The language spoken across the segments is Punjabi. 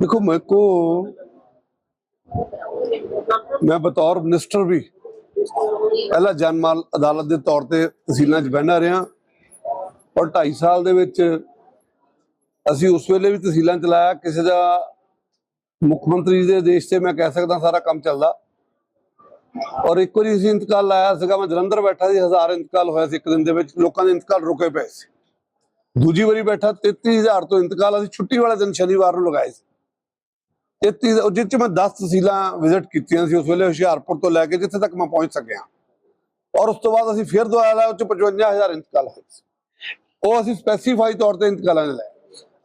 देखो मेरे को ਮੈਂ ਬਤੌਰ ਮਿਨਿਸਟਰ ਵੀ ਪਹਿਲਾ ਜਨਮਾਲ ਅਦਾਲਤ ਦੇ ਤੌਰ ਤੇ ਤਹਿਸੀਲਾਂ 'ਚ ਬਹਿਣਾ ਰਿਹਾ ਔਰ 2.5 ਸਾਲ ਦੇ ਵਿੱਚ ਅਸੀਂ ਉਸ ਵੇਲੇ ਵੀ ਤਹਿਸੀਲਾਂ ਚਲਾਇਆ ਕਿਸੇ ਦਾ ਮੁੱਖ ਮੰਤਰੀ ਦੇ ਦੇਸ਼ ਤੇ ਮੈਂ ਕਹਿ ਸਕਦਾ ਸਾਰਾ ਕੰਮ ਚੱਲਦਾ ਔਰ ਇੱਕ ਵਾਰੀ ਅਸੀਂ ਇੰਤਕਾਲ ਲਾਇਆ ਸੀਗਾ ਮੈਂ ਜਲੰਧਰ ਬੈਠਾ ਸੀ ਹਜ਼ਾਰ ਇੰਤਕਾਲ ਹੋਇਆ ਸੀ ਇੱਕ ਦਿਨ ਦੇ ਵਿੱਚ ਲੋਕਾਂ ਦੇ ਇੰਤਕਾਲ ਰੁਕੇ ਪਏ ਸੀ ਦੂਜੀ ਵਾਰੀ ਬੈਠਾ 33000 ਤੋਂ ਇੰਤਕਾਲ ਅਸੀਂ ਛੁੱਟੀ ਵਾਲੇ ਦਿਨ ਸ਼ਨੀਵਾਰ ਨੂੰ ਲਗਾਏ ਸੀ 33 ਉਹ ਜਿਹ ਚ ਮੈਂ 10 ਤਹਿਸੀਲਾਂ ਵਿਜ਼ਿਟ ਕੀਤੀਆਂ ਸੀ, ਉਸ ਵੇਲੇ ਹੁਸ਼ਿਆਰਪੁਰ ਤੋਂ ਲੈ ਕੇ ਜਿੱਥੇ ਤੱਕ ਮੈਂ ਪਹੁੰਚ ਸਕਿਆ। ਔਰ ਉਸ ਤੋਂ ਬਾਅਦ ਅਸੀਂ ਫਿਰ ਦੁਆਰਾ ਲਾਇਆ, ਉਹ ਚ 55000 ਇੰਤਕਾਲ ਹੋਏ ਉਹ ਅਸੀਂ ਸਪੈਸੀਫਾਈ ਤੌਰ ਤੇ ਇੰਤਕਾਲਾਂ ਨੇ ਲਏ।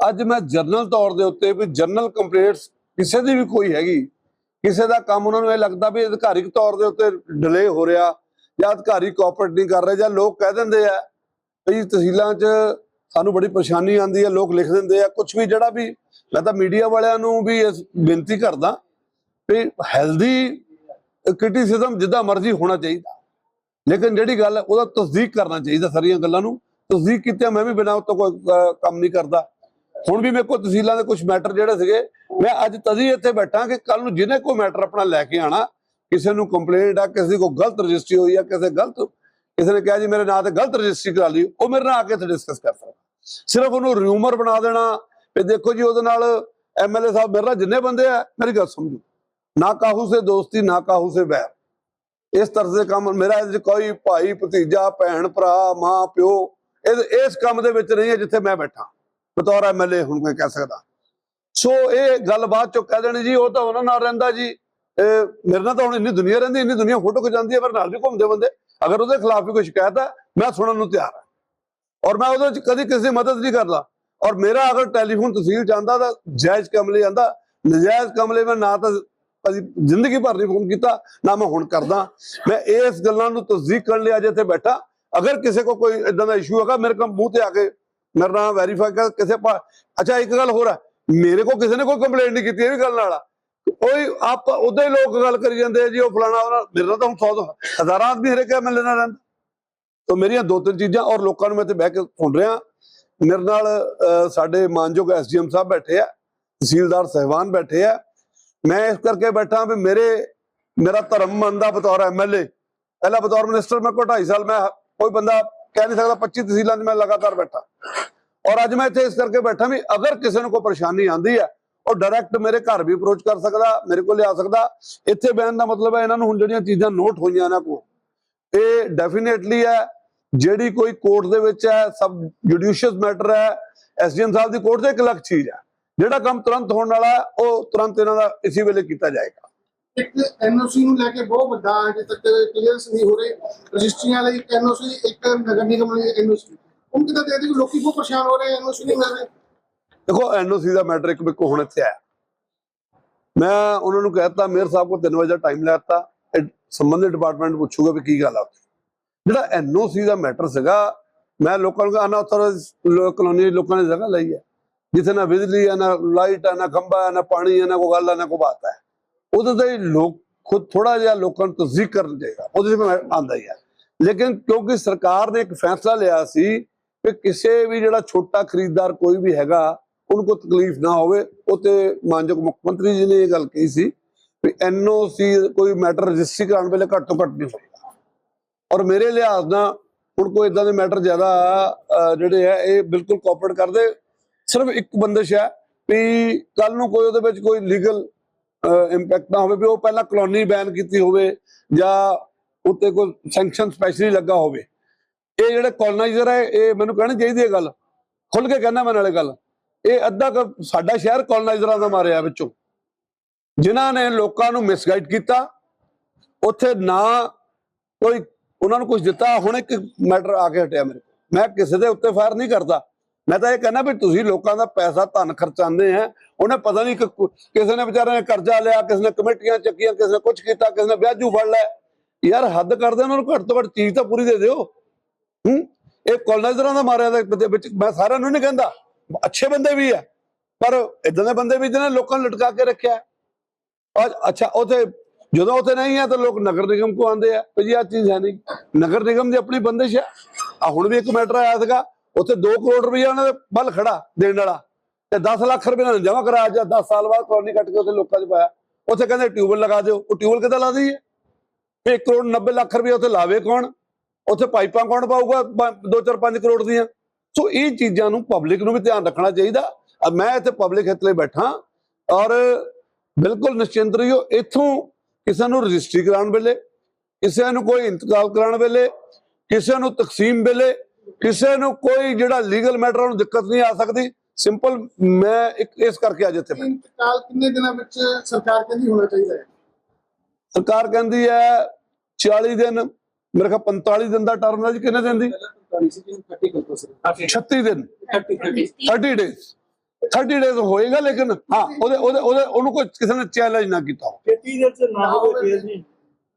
ਅੱਜ ਮੈਂ ਜਰਨਲ ਤੌਰ ਦੇ ਉੱਤੇ ਵੀ ਜਰਨਲ ਕੰਪਲੇਂਟਸ ਕਿਸੇ ਦੀ ਵੀ ਕੋਈ ਹੈਗੀ, ਕਿਸੇ ਦਾ ਕੰਮ ਉਹਨਾਂ ਨੂੰ ਇਹ ਲੱਗਦਾ ਵੀ ਅਧਿਕਾਰਿਕ ਤੌਰ ਦੇ ਉੱਤੇ ਡਿਲੇ ਹੋ ਰਿਹਾ ਜਾਂ ਅਧਿਕਾਰੀ ਕੋਆਪਰੇਟ ਨਹੀਂ ਕਰ ਰਹੇ ਜਾਂ ਲੋਕ ਕਹਿ ਦਿੰਦੇ ਆ, ਵੀ ਤਹਿਸੀਲਾਂ 'ਚ ਸਾਨੂੰ ਬੜੀ ਪਰੇਸ਼ਾਨੀ ਆਉਂਦੀ ਹੈ, ਲੋਕ ਲਿਖ ਦਿੰਦੇ ਆ ਕੁਝ ਵੀ ਜਿਹੜਾ ਵੀ ਮੈਂ ਤਾਂ ਮੀਡੀਆ ਵਾਲਿਆਂ ਨੂੰ ਵੀ ਇਸ ਬੇਨਤੀ ਕਰਦਾ ਵੀ ਹੈਲਦੀ ਕ੍ਰਿਟਿਸਿਜ਼ਮ ਜਿੱਦਾਂ ਮਰਜ਼ੀ ਹੋਣਾ ਚਾਹੀਦਾ। ਲੇਕਿਨ ਜਿਹੜੀ ਗੱਲ ਉਹਦਾ ਤਸਦੀਕ ਕਰਨਾ ਚਾਹੀਦਾ ਸਾਰੀਆਂ ਗੱਲਾਂ ਨੂੰ। ਤਸਦੀਕ ਕੀਤੇ ਮੈਂ ਵੀ ਬਿਨਾਂ ਉਹ ਕੋਈ ਕੰਮ ਨਹੀਂ ਕਰਦਾ। ਹੁਣ ਵੀ ਮੇਰੇ ਕੋਲ ਤਹਿਸੀਲਾਂ ਦੇ ਕੁਝ ਮੈਟਰ ਜਿਹੜੇ ਸੀਗੇ, ਮੈਂ ਅੱਜ ਤਦੀ ਇੱਥੇ ਬੈਠਾ ਕਿ ਕੱਲ ਨੂੰ ਜਿਹਨੇ ਕੋਈ ਮੈਟਰ ਆਪਣਾ ਲੈ ਕੇ ਆਣਾ ਕਿਸੇ ਨੂੰ ਕੰਪਲੇਂਟ ਆ, ਕਿਸੇ ਕੋ ਗਲਤ ਰਜਿਸਟਰੀ ਹੋਈ ਆ, ਕਿਸੇ ਗਲਤ, ਕਿਸੇ ਨੇ ਕਿਹਾ ਜੀ ਮੇਰੇ ਨਾਂ ਤੇ ਗਲਤ ਰਜਿਸਟਰੀ ਕਰਾ ਲਈ, ਉਹ ਮੇਰੇ ਨਾਲ ਆ ਕੇ ਇੱਥੇ ਡਿਸਕਸ ਕਰ ਸਕਦਾ। ਸਿਰਫ ਉਹਨੂੰ ਰਿਊਮਰ ਬਣਾ ਦੇਣਾ ਵੀ ਦੇਖੋ ਜੀ ਉਹਦੇ ਨਾਲ ਐਮਐਲਏ ਸਾਹਿਬ ਮੇਰੇ ਨਾਲ ਜਿੰਨੇ ਬੰਦੇ ਆ, ਮੇਰੀ ਗੱਲ ਸਮਝੋ। ਨਾ ਕਾਹੂ ਸੇ ਦੋਸਤੀ, ਨਾ ਕਾਹੂ ਸੇ ਵੈਰ। ਇਸ ਤਰ੍ਹਾਂ ਦੇ ਕੰਮ, ਮੇਰਾ ਇਹਦੇ 'ਚ ਕੋਈ ਭਾਈ, ਭਤੀਜਾ, ਭੈਣ, ਭਰਾ, ਮਾਂ, ਪਿਓ, ਇਹ ਇਸ ਕੰਮ ਦੇ ਵਿੱਚ ਨਹੀਂ ਹੈ ਜਿੱਥੇ ਮੈਂ ਬੈਠਾ। ਬਤੌਰ ਐਮਐਲਏ ਹੁਣ ਮੈਂ ਕਹਿ ਸਕਦਾ। ਸੋ ਇਹ ਗੱਲ ਬਾਅਦ ਚੋਂ ਕਹਿ ਦੇਣੀ ਜੀ, ਉਹ ਤਾਂ ਉਹਨਾਂ ਨਾਲ ਰਹਿੰਦਾ ਜੀ। ਇਹ ਮੇਰੇ ਨਾਲ ਤਾਂ ਹੁਣ ਇੰਨੀ ਦੁਨੀਆ ਰਹਿੰਦੀ, ਇੰਨੀ ਦੁਨੀਆ ਫੋਟੋ ਖਿਚਾਉਂਦੀ ਹੈ ਪਰ ਨਾਲ ਵੀ ਘੁੰਮਦੇ ਬੰਦੇ। ਅਗਰ ਉਹਦੇ ਖਿਲਾਫ ਵੀ ਕੋਈ ਸ਼ਿਕਾਇਤ ਹੈ, ਮੈਂ ਸੁਣਨ ਨੂੰ ਤਿਆਰ ਹਾਂ। ਔਰ ਮੈਂ ਉਹਦੇ ਵਿੱਚ ਕਦੀ ਕਿਸੇ ਦੀ ਮਦਦ ਨਹੀਂ ਕਰਦਾ। ਔਰ ਮੇਰਾ ਅਗਰ ਟੈਲੀਫੋਨ ਤਹਿਸੀਲ ਜਾਂਦਾ ਤਾਂ ਜਾਇਜ਼ ਕਮਲੇ ਆਂਦਾ ਨਜਾਇਜ਼ ਕਮਲੇ ਮੈਂ ਨਾ ਤਾਂ ਅਸੀਂ ਜ਼ਿੰਦਗੀ ਭਰ ਨਹੀਂ ਫੋਨ ਕੀਤਾ, ਨਾ ਮੈਂ ਹੁਣ ਕਰਦਾ। ਮੈਂ ਇਸ ਗੱਲਾਂ ਨੂੰ ਤਸਦੀਕ ਕਰਨ ਲਈ ਅੱਜ ਇੱਥੇ ਬੈਠਾ। ਅਗਰ ਕਿਸੇ ਕੋ ਕੋਈ ਇਦਾਂ ਦਾ ਇਸ਼ੂ ਹੈਗਾ, ਮੇਰੇ ਕੋਲ ਮੂੰਹ ਤੇ ਆ ਕੇ ਮੇਰਾ ਨਾਮ ਵੈਰੀਫਾਈ ਕਰ, ਕਿਸੇ ਪਾ ਅੱਛਾ, ਇੱਕ ਗੱਲ ਹੋਰ ਹੈ ਮੇਰੇ ਕੋ ਕਿਸੇ ਨੇ ਕੋਈ ਕੰਪਲੇਂਟ ਨਹੀਂ ਕੀਤੀ, ਇਹ ਵੀ ਗੱਲ ਨਾਲ ਆ। ਕੋਈ ਆਪ ਉਦਾਂ ਹੀ ਲੋਕ ਗੱਲ ਕਰੀ ਜਾਂਦੇ ਜੀ, ਉਹ ਫਲਾਣਾ ਉਹਨਾਂ ਮੇਰੇ ਨਾਲ ਤਾਂ ਹੁਣ 100 ਹਜ਼ਾਰਾਂ ਆਦਮੀ ਹਰੇਕ ਐਮਐਲਏ ਨਾਲ ਰਹਿੰਦਾ। ਤਾਂ ਮੇਰੀਆਂ ਦੋ ਤਿੰਨ ਚੀਜ਼ਾਂ ਔਰ ਲੋਕਾਂ ਨੂੰ ਮੈਂ ਇੱਥੇ ਬਹਿ ਕੇ ਸੁਣ ਰਿਹਾ। ਮੇਰੇ ਨਾਲ ਅਹ, ਸਾਡੇ ਮਾਨਯੋਗ ਐਸਡੀਐਮ ਸਾਹਿਬ ਬੈਠੇ ਆ ਤਹਿਸੀਲਦਾਰ ਸਹਿਬਾਨ ਬੈਠੇ ਆ। ਮੈਂ ਇਸ ਕਰਕੇ ਬੈਠਾ ਵੀ ਮੇਰੇ ਮੇਰਾ ਧਰਮ ਮੰਨਦਾ ਬਤੌਰ ਐਮਐਲਏ ਪਹਿਲਾਂ ਬਤੌਰ ਮਿਨਿਸਟਰ ਮੈਂ ਕੋਈ 2.5 ਸਾਲ ਮੈਂ ਕੋਈ ਬੰਦਾ ਕਹਿ ਨਹੀਂ ਸਕਦਾ 25 ਤਹਿਸੀਲਾਂ 'ਚ ਮੈਂ ਲਗਾਤਾਰ ਬੈਠਾ। ਔਰ ਅੱਜ ਮੈਂ ਇੱਥੇ ਇਸ ਕਰਕੇ ਬੈਠਾ ਵੀ ਅਗਰ ਕਿਸੇ ਨੂੰ ਕੋਈ ਪਰੇਸ਼ਾਨੀ ਆਂਦੀ ਹੈ ਉਹ ਡਾਇਰੈਕਟ ਮੇਰੇ ਘਰ ਵੀ ਅਪਰੋਚ ਕਰ ਸਕਦਾ ਮੇਰੇ ਕੋਲ ਲਿਆ ਸਕਦਾ। ਇੱਥੇ ਬਹਿਣ ਦਾ ਮਤਲਬ ਹੈ ਇਹਨਾਂ ਨੂੰ ਹੁਣ ਜਿਹੜੀਆਂ ਚੀਜ਼ਾਂ ਨੋਟ ਹੋਈਆਂ ਇਹਨਾਂ ਕੋਲ ਇਹ ਡੈਫੀਨੇਟਲੀ ਹੈ ਜਿਹੜੀ ਕੋਈ ਕੋਰਟ ਦੇ ਵਿੱਚ ਹੈ ਸਬ ਜੁਡੀਸ਼ੀਅਸ ਮੈਟਰ ਹੈ ਐਸਡੀਐਮ ਸਾਹਿਬ ਦੀ ਕੋਰਟ ਤੇ ਇੱਕ ਲੱਖ ਚੀਜ਼ ਹੈ। ਜਿਹੜਾ ਕੰਮ ਤੁਰੰਤ ਹੋਣ ਵਾਲਾ ਹੈ ਉਹ ਤੁਰੰਤ ਇਹਨਾਂ ਦਾ ਇਸੇ ਵੇਲੇ ਕੀਤਾ ਜਾਏਗਾ। ਇੱਕ ਐਨਓਸੀ ਨੂੰ ਲੈ ਕੇ ਬਹੁਤ ਵੱਡਾ ਅਜੇ ਤੱਕ ਕਲੀਅਰੈਂਸ ਨਹੀਂ ਹੋ ਰਹੀ। ਰਜਿਸਟਰੀਆਂ ਲਈ ਇੱਕ ਐਨਓਸੀ ਇੱਕ ਨਗਰ ਨਿਗਮ ਲਈ ਐਨਓਸੀ ਹੁਣ ਕਿਦਾਂ ਦੇ ਕਿ ਲੋਕੀ ਬਹੁਤ ਪਰੇਸ਼ਾਨ ਹੋ ਰਹੇ ਐਨਓਸੀ ਨਹੀਂ ਮਿਲ ਰਹੀ ਦੇਖੋ ਐਨਓਸੀ ਦਾ ਮੈਟਰ ਇੱਕ ਬਿੱਕੋ ਹੁਣ ਇੱਥੇ ਆਇਆ ਮੈਂ ਉਹਨਾਂ ਨੂੰ ਕਹਿਤਾ ਮੇਅਰ ਸਾਹਿਬ ਕੋ 3 ਵਜੇ ਦਾ ਟਾਈਮ ਲੈਤਾ ਸੰਬੰਧਿਤ ਡਿਪਾਰਟਮੈਂਟ ਪੁੱਛੂਗਾ ਵੀ ਕੀ ਗੱਲ ਆ ਜਿਹੜਾ ਐਨਓਸੀ ਦਾ ਮੈਟਰ ਸੀਗਾ, ਮੈਂ ਲੋਕਾਂ ਨੂੰ ਅਨਆਥੋਰਾਈਜ਼ ਕਲੋਨੀ ਲੋਕਾਂ ਨੇ ਜਗ੍ਹਾ ਲਈ ਹੈ। ਜਿੱਥੇ ਨਾ ਬਿਜਲੀ ਹੈ, ਨਾ ਲਾਈਟ ਹੈ, ਨਾ ਖੰਭਾ ਹੈ, ਨਾ ਪਾਣੀ ਹੈ, ਨਾ ਕੋਈ ਗੱਲ ਹੈ, ਨਾ ਕੋਈ ਬਾਤ ਹੈ। ਉਹਦੇ ਤੇ ਲੋਕ ਖੁਦ ਥੋੜਾ ਜਿਹਾ ਲੋਕਾਂ ਨੂੰ ਤਸਦੀਕ ਕਰਨ ਚਾਹੀਦਾ। ਉਹਦੇ ਵਿੱਚ ਆਂਦਾ ਹੀ ਹੈ। ਲੇਕਿਨ ਕਿਉਂਕਿ ਸਰਕਾਰ ਨੇ ਇੱਕ ਫੈਸਲਾ ਲਿਆ ਸੀ ਕਿ ਕਿਸੇ ਵੀ ਜਿਹੜਾ ਛੋਟਾ ਖਰੀਦਦਾਰ ਕੋਈ ਵੀ ਹੈਗਾ, ਉਹਨੂੰ ਕੋਈ ਤਕਲੀਫ ਨਾ ਹੋਵੇ। ਉਹ ਤੇ ਮਾਨਯੋਗ ਮੁੱਖ ਮੰਤਰੀ ਜੀ ਨੇ ਇਹ ਗੱਲ ਕਹੀ ਸੀ ਵੀ ਐਨਓਸੀ ਕੋਈ ਮੈਟਰ ਰਜਿਸਟਰੀ ਕਰਾਉਣ ਵੇਲੇ ਘੱਟ ਤੋਂ ਘੱਟ ਨਹੀਂ ਹੋਏਗਾ। ਔਰ ਮੇਰੇ ਲਿਹਾਜ਼ ਨਾਲ ਹੁਣ ਕੋਈ ਇਦਾਂ ਦੇ ਮੈਟਰ ਜ਼ਿਆਦਾ ਜਿਹੜੇ ਆ ਇਹ ਬਿਲਕੁਲ ਕੋਆਪਰੇਟ ਕਰਦੇ। ਸਿਰਫ ਇੱਕ ਬੰਦਿਸ਼ ਹੈ ਵੀ ਕੱਲ ਨੂੰ ਕੋਈ ਉਹਦੇ ਵਿੱਚ ਕੋਈ ਲੀਗਲ ਇੰਪੈਕਟ ਨਾ ਹੋਵੇ, ਵੀ ਉਹ ਪਹਿਲਾਂ ਕਲੋਨੀ ਬੈਨ ਕੀਤੀ ਹੋਵੇ ਜਾਂ ਉੱਤੇ ਕੋਈ ਸੈਂਕਸ਼ਨ ਸਪੈਸ਼ਲੀ ਲੱਗਾ ਹੋਵੇ। ਇਹ ਜਿਹੜੇ ਕੋਲੋਨਾਈਜ਼ਰ ਹੈ, ਇਹ ਮੈਨੂੰ ਕਹਿਣੀ ਚਾਹੀਦੀ ਹੈ ਗੱਲ। ਖੁੱਲ ਕੇ ਕਹਿਣਾ ਮੈਂ ਨਾਲੇ ਗੱਲ। ਇਹ ਅੱਧਾ ਸਾਡਾ ਸ਼ਹਿਰ ਕੋਲੋਨਾਈਜ਼ਰਾਂ ਦਾ ਮਾਰਿਆ ਵਿੱਚੋਂ। ਜਿਨ੍ਹਾਂ ਨੇ ਲੋਕਾਂ ਨੂੰ ਮਿਸਗਾਈਡ ਕੀਤਾ, ਉੱਥੇ ਨਾ ਕੋਈ ਉਹਨਾਂ ਨੂੰ ਕੁਝ ਦਿੱਤਾ, ਹੁਣ ਇੱਕ ਮੈਟਰ ਆ ਕੇ ਹਟਿਆ ਮੇਰੇ ਮੈਂ ਕਿਸੇ ਦੇ ਉੱਤੇ ਫਾਇਰ ਨਹੀਂ ਕਰਦਾ। ਮੈਂ ਤਾਂ ਇਹ ਕਹਿੰਦਾ ਵੀ ਤੁਸੀਂ ਲੋਕਾਂ ਦਾ ਪੈਸਾ ਧਨ ਖਰਚਾਉਂਦੇ ਆ, ਉਹਨੇ ਪਤਾ ਨਹੀਂ ਕਿਸੇ ਨੇ ਵਿਚਾਰੇ ਨੇ ਕਰਜ਼ਾ ਲਿਆ, ਕਿਸੇ ਨੇ ਕਮੇਟੀਆਂ ਚੱਕੀਆਂ, ਕਿਸੇ ਨੇ ਕੁਝ ਕੀਤਾ, ਕਿਸੇ ਨੇ ਵਿਆਜੂ ਫੜ ਲਿਆ। ਯਾਰ ਹੱਦ ਕਰਦੇ ਉਹਨਾਂ ਨੂੰ ਘੱਟ ਤੋਂ ਘੱਟ ਚੀਜ਼ ਤਾਂ ਪੂਰੀ ਦੇ ਦਿਓ। ਹੂੰ? ਇਹ ਕਲੋਨਾਈਜ਼ਰਾਂ ਦਾ ਮਾਰਿਆ ਦੇ ਵਿੱਚ ਮੈਂ ਸਾਰਿਆਂ ਨੂੰ ਨਹੀਂ ਕਹਿੰਦਾ। ਅੱਛੇ ਬੰਦੇ ਵੀ ਆ, ਪਰ ਇਦਾਂ ਦੇ ਬੰਦੇ ਵੀ ਜਿਹਨੇ ਲੋਕਾਂ ਨੂੰ ਲਟਕਾ ਕੇ ਰੱਖਿਆ। ਔਰ ਅੱਛਾ, ਉਥੇ ਜਦੋਂ ਉੱਥੇ ਨਹੀਂ ਹੈ ਤਾਂ ਲੋਕ ਨਗਰ ਨਿਗਮ ਕੋ ਆਂਦੇ ਆ। ਵੀ ਜੀ ਆ ਚੀਜ਼ ਹੈ ਨਹੀਂ। ਨਗਰ ਨਿਗਮ ਦੀ ਆਪਣੀ ਬੰਦਿਸ਼ ਹੈ। ਆ ਹੁਣ ਵੀ ਇੱਕ ਮੈਟਰ ਆਇਆ ਸੀਗਾ। ਉੱਥੇ 2 ਕਰੋੜ ਰੁਪਇਆ ਉਹਨਾਂ ਦੇ ਵੱਲ ਖੜਾ ਦੇਣ ਵਾਲਾ। ਤੇ 10 ਲੱਖ ਰੁਪਏ ਨਾਲ ਜਮਾ ਕਰਾਇਆ ਜਾਂ 10 ਸਾਲ ਬਾਅਦ ਕਲੋਨੀ ਕੱਟ ਕੇ ਉੱਥੇ ਲੋਕਾਂ 'ਚ ਪਾਇਆ। ਉੱਥੇ ਕਹਿੰਦੇ ਟਿਊਬਲ ਲਗਾ ਦਿਓ। ਉਹ ਟਿਊਬਲ ਕਿੱਦਾਂ ਲਾ ਦਈਏ ਫਿਰ 1 ਕਰੋੜ 90 ਲੱਖ ਰੁਪਏ ਉੱਥੇ ਲਾਵੇ ਕੌਣ? ਉੱਥੇ ਪਾਈਪਾਂ ਕੌਣ ਪਾਊਗਾ? 2 4 5 ਕਰੋੜ ਦੀਆਂ। ਸੋ ਇਹ ਚੀਜ਼ਾਂ ਨੂੰ ਪਬਲਿਕ ਨੂੰ ਵੀ ਧਿਆਨ ਰੱਖਣਾ ਚਾਹੀਦਾ। ਮੈਂ ਇੱਥੇ ਪਬਲਿਕ ਹਿੱਤ ਲਈ ਬੈਠਾ। ਔਰ ਬਿਲਕੁਲ ਨਿਸ਼ਚਿੰਤ ਰਹੀਓ। ਇੱਥੋਂ ਕਿਸੇ ਨੂੰ ਰਜਿਸਟਰੀ ਕਰਾਉਣ ਵੇਲੇ ਕਿਸੇ ਨੂੰ ਕੋਈ ਇੰਤਕਾਲ ਕਰਾਉਣ ਵੇਲੇ ਕਿਸੇ ਨੂੰ ਤਕਸੀਮ ਵੇਲੇ ਕਿਸੇ ਨੂੰ ਕੋਈ ਜਿਹੜਾ ਲੀਗਲ ਮੈਟਰ ਨੂੰ ਦਿੱਕਤ ਨਹੀਂ ਆ ਸਕਦੀ। ਸਿੰਪਲ ਮੈਂ ਇੱਕ ਇਸ ਕਰਕੇ ਅੱਜ ਇੱਥੇ ਬੈਠਾ। ਇੰਤਕਾਲ ਕਿੰਨੇ ਦਿਨਾਂ ਵਿੱਚ ਸਰਕਾਰ ਕਹਿੰਦੀ ਹੋਣਾ ਚਾਹੀਦਾ ਹੈ? ਸਰਕਾਰ ਕਹਿੰਦੀ ਹੈ 40 ਦਿਨ ਮੇਰੇ ਖਿਆਲ 45 ਦਿਨ ਦਾ ਟਰਮ ਹੈ ਜੀ। ਕਿੰਨੇ ਦਿਨ ਦੀ? 36 ਦਿਨ 30 ਡੇਜ਼ 30 ਡੇਜ਼ ਹੋਏਗਾ ਲੇਕਿਨ ਹਾਂ ਉਹਦੇ ਉਹਦੇ ਉਹਦੇ ਉਹਨੂੰ ਕੋਈ ਕਿਸੇ ਨੇ ਚੈਲੰਜ ਨਾ ਕੀਤਾ ਚ ਨਾ ਹੋਵੇ ਫੇਰ ਨਹੀਂ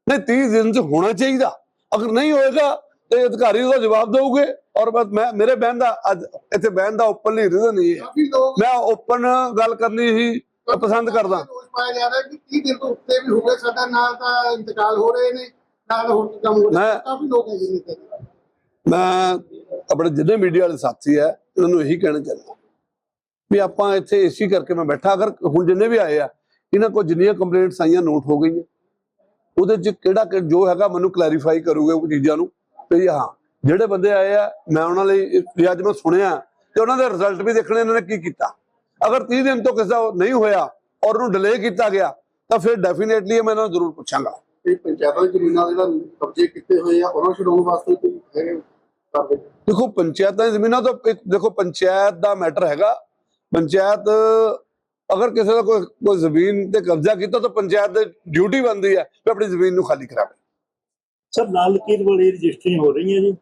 ਨਹੀਂ 30 ਦਿਨ ਚ ਹੋਣਾ ਚਾਹੀਦਾ। ਅਗਰ ਨਹੀਂ ਹੋਏਗਾ ਤੇ ਅਧਿਕਾਰੀ ਉਹਦਾ ਜਵਾਬ ਦੇਊਗੇ। ਔਰ ਬਸ ਮੈਂ ਮੇਰੇ ਬਹਿਣ ਦਾ ਅੱਜ ਇੱਥੇ ਬਹਿਣ ਦਾ ਓਪਨਲੀ ਰੀਜ਼ਨ ਨਹੀਂ ਹੈ। ਮੈਂ ਓਪਨ ਗੱਲ ਕਰਨੀ ਹੀ ਪਸੰਦ ਕਰਦਾ। ਦੋਸ਼ ਪਾਇਆ ਜਾ ਰਿਹਾ ਕਿ 30 ਦਿਨ ਤੋਂ ਉੱਤੇ ਵੀ ਹੋ ਗਏ ਸਾਡਾ ਨਾਲ ਤਾਂ ਇੰਤਕਾਲ ਹੋ ਰਹੇ ਨੇ ਨਾਲ ਹੋਰ ਕੰਮ ਹੋ ਰਿਹਾ ਮੈਂ- ਕਾਫੀ ਲੋਕ ਹੈਗੇ ਨੇ। ਇੱਥੇ। ਮੈਂ ਆਪਣੇ ਜਿੰਨੇ ਮੀਡੀਆ ਵਾਲੇ ਸਾਥੀ ਹੈ ਇਹਨਾਂ ਨੂੰ ਇਹੀ ਕਹਿਣਾ ਚਾਹੁੰਦਾ। ਵੀ ਆਪਾਂ ਇੱਥੇ ਏਸੀ ਕਰਕੇ ਮੈਂ ਬੈਠਾ ਅਗਰ ਹੁਣ ਜਿੰਨੇ ਵੀ ਆਏ ਆ ਇਹਨਾਂ ਕੋਲ ਜਿੰਨੀਆਂ ਕੰਪਲੇਂਟਸ ਆਈਆਂ ਨੋਟ ਹੋ ਗਈਆਂ। ਉਹਦੇ ਚ ਕਿਹੜਾ ਜੋ ਹੈਗਾ ਮੈਨੂੰ ਕਲੈਰੀਫਾਈ ਕਰੂਗੇ ਉਹ ਚੀਜ਼ਾਂ ਨੂੰ ਤੇ ਹਾਂ ਜਿਹੜੇ ਬੰਦੇ ਆਏ ਆ ਮੈਂ ਉਹਨਾਂ ਲਈ ਅੱਜ ਮੈਂ ਸੁਣਿਆ ਤੇ ਉਹਨਾਂ ਦੇ ਰਿਜ਼ਲਟ ਵੀ ਦੇਖਣੇ ਇਹਨਾਂ ਨੇ ਕੀ ਕੀਤਾ। ਅਗਰ 30 ਦਿਨ ਤੋਂ ਕਿਸੇ ਦਾ ਨਹੀਂ ਹੋਇਆ ਔਰ ਉਹਨੂੰ ਡਿਲੇ ਕੀਤਾ ਗਿਆ ਤਾਂ ਫਿਰ ਡੈਫੀਨੇਟਲੀ ਮੈਂ ਇਹਨਾਂ ਨੂੰ ਜ਼ਰੂਰ ਪੁੱਛਾਂਗਾ। ਇਹ ਪੰਚਾਇਤਾਂ ਦੀ ਜ਼ਮੀਨਾਂ ਜਿਹੜਾ ਕਬਜ਼ੇ ਕੀਤੇ ਹੋਏ ਆ ਉਹਨਾਂ ਛਡਾਉਣ ਵਾਸਤੇ ਕੋਈ ਹੈਗੇ ਦੇਖੋ ਪੰਚਾਇਤਾਂ ਦੀ ਜ਼ਮੀਨਾਂ ਤਾਂ ਦੇਖੋ ਪੰਚਾਇਤ ਦਾ ਮੈਟਰ ਹੈਗਾ ਪੰਚਾਇਤ ਅਗਰ ਕਿਸੇ ਦਾ ਕੋਈ ਕੋਈ ਜ਼ਮੀਨ ਤੇ ਕਬਜ਼ਾ ਕੀਤਾ ਤਾਂ ਪੰਚਾਇਤ ਦੀ ਡਿਊਟੀ ਬਣਦੀ ਹੈ ਕਿ ਆਪਣੀ ਜ਼ਮੀਨ ਨੂੰ ਖਾਲੀ ਕਰਾਵੇ। ਸਰ ਲਾਲ ਲਕੀਰ ਵਾਲੀ ਰਜਿਸਟਰੀ ਹੋ ਰਹੀ ਹੈ ਜੀ?